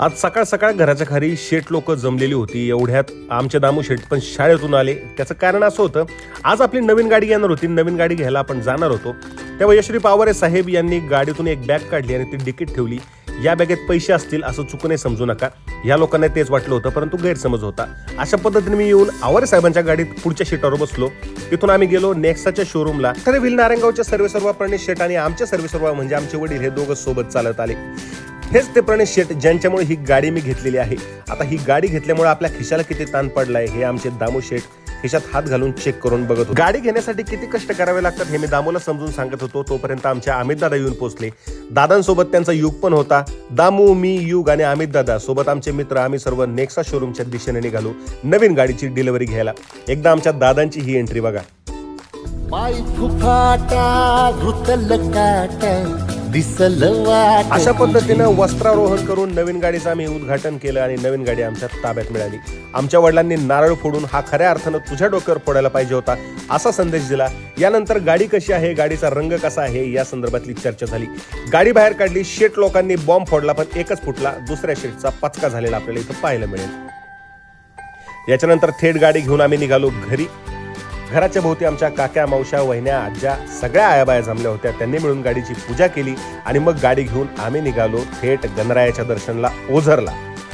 आज सकाळ सकाळ घराच्या खाली शेट लोक जमलेली होती. एवढ्यात आमचे दामू शेट पण शाळेतून आले. त्याचं कारण असं होतं आज आपली नवीन गाडी येणार होती. नवीन गाडी घ्यायला आपण जाणार होतो. तेव्हा यशरी पावरे साहेब यांनी गाडीतून एक बॅग काढली आणि ती डिकीट ठेवली. या बॅगेत पैसे असतील असं चुकूनही समजू नका. या लोकांना तेच वाटलं होतं परंतु गैरसमज होता. अशा पद्धतीने मी येऊन आवारे साहेबांच्या गाडीत पुढच्या सीटावर बसलो. तिथून आम्ही गेलो नेक्साच्या शोरूमला तर व्हील नारायणगावच्या सर्वे सर्व शेट आणि आमच्या सर्वेसर्वा म्हणजे आमचे वडील हे दोघं सोबत चालत आले. हेच ते प्रणेश शेट ज्यांच्यामुळे ही गाडी मी घेतलेली आहे. आता ही गाडी घेतल्यामुळे आपल्या खिशाला किती ताण पडलाय हे आमचे दामू शेट खिशात हात घालून चेक करून बघत होतो. गाडी घेण्यासाठी किती कष्ट करावे लागतात हे मी दामूला समजून सांगत होतो. तोपर्यंत आमच्या अमित दादा येऊन पोहोचले. दादांसोबत त्यांचा युग पण होता. दामू मी युग आणि अमित दादा सोबत आमचे मित्र आम्ही सर्व नेक्सा शोरूमच्या दिशेने निघालो नवीन गाडीची डिलिव्हरी घ्यायला. एकदा आमच्या दादांची ही एंट्री बघा. दिसल अशा पद्धतीनं वस्त्रारोहण करून नवीन गाडीचं आम्ही उद्घाटन केलं आणि नवीन गाडी आमच्या ताब्यात मिळाली. आमच्या वडिलांनी नारळ फोडून हा खऱ्या अर्थानं तुझ्या डोक्यावर पडायला पाहिजे होता असा संदेश दिला. यानंतर गाडी कशी आहे गाडीचा रंग कसा आहे या संदर्भातली चर्चा झाली. गाडी बाहेर काढली शेट लोकांनी बॉम्ब फोडला पण एकच फुटला दुसऱ्या शेटचा पचका झालेला आपल्याला इथं पाहायला मिळेल. याच्यानंतर थेट गाडी घेऊन आम्ही निघालो घरी. घराच्या भोवती आमच्या काक्या मावश्या वहिन्या आज्या सगळ्या आयाबाया जमल्या होत्या. त्यांनी मिळून गाडीची पूजा केली आणि मग गाडी घेऊन आम्ही निघालो थेट गणरायाच्या दर्शनला ओझरला.